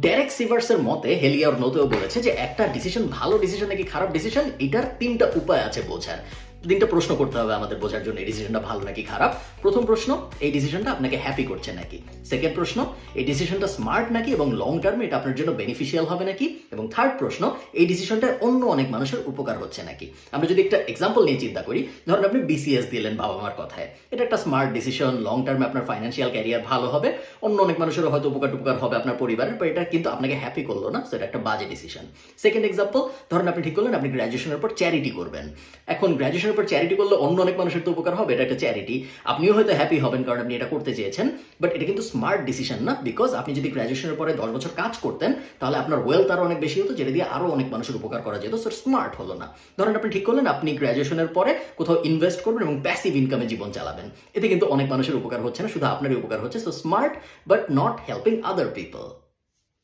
Derek সিভার্সের মতে হেলিয়ার নোতেও বলেছে যে, একটা ডিসিশন ভালো ডিসিশন নাকি খারাপ ডিসিশন এটার তিনটা উপায় আছে বোঝার। তিনটা প্রশ্ন করতে হবে আমাদের বোঝার জন্য, এই ডিসিশনটা ভালো নাকি খারাপ? প্রথম প্রশ্ন, এই ডিসিশনটা আপনাকে হ্যাপি করছে নাকি? সেকেন্ড প্রশ্ন, এই ডিসিশনটা স্মার্ট নাকি এবং লং টার্মে এটা আপনার জন্য বেনিফিশিয়াল হবে নাকি? এবং থার্ড প্রশ্ন, এই ডিসিশনটা অন্য অনেক মানুষের উপকার হচ্ছে নাকি? আমরা যদি একটা এক্সাম্পল নিয়ে চিন্তা করি, ধরুন আপনি বিসিএস দিলেন বাবা মার কথায়। এটা একটা স্মার্ট ডিসিশন লং টার্মে আপনার ফাইন্যান্সিয়াল ক্যারিয়ার ভালো হবে। অন্য অনেক মানুষেরও হয়তো উপকার টুপকার হবে আপনার পরিবারের, but এটা কিন্তু আপনাকে হ্যাপি করল না সেটা একটা বাজে ডিসিশন সেকেন্ড এক্সাম্পল ধরুন আপনি ঠিক করলেন, আপনি গ্র্যাজুয়েশনের পর চ্যারিটি করবেন। এখন গ্র্যাজুয়েশনের পর চ্যারিটি করলে অন্য অনেক মানুষের তো উপকার হবে, এটা একটা চ্যারিটি আপনিও হয়তো হ্যাপি হবেন কারণ আপনি এটা করতে চেয়েছেন বাট এটা কিন্তু স্মার্ট ডিসিশন না বিকজ আপনি যদি গ্র্যাজুয়েশনের পরে দশ বছর কাজ করতেন, তাহলে আপনার ওয়েলথ আরও অনেক বেশি হতো, যেটা দিয়ে আরও অনেক মানুষের উপকার করা যেত সো স্মার্ট হলো না। ধরেন আপনি ঠিক করলেন, আপনি গ্র্যাজুয়েশনের পরে কোথাও ইনভেস্ট করবেন এবং প্যাসিভ ইনকামে জীবন চালাবেন। এতে কিন্তু অনেক মানুষের উপকার হচ্ছে না, শুধু আপনারই উপকার হচ্ছে so smart but not helping other people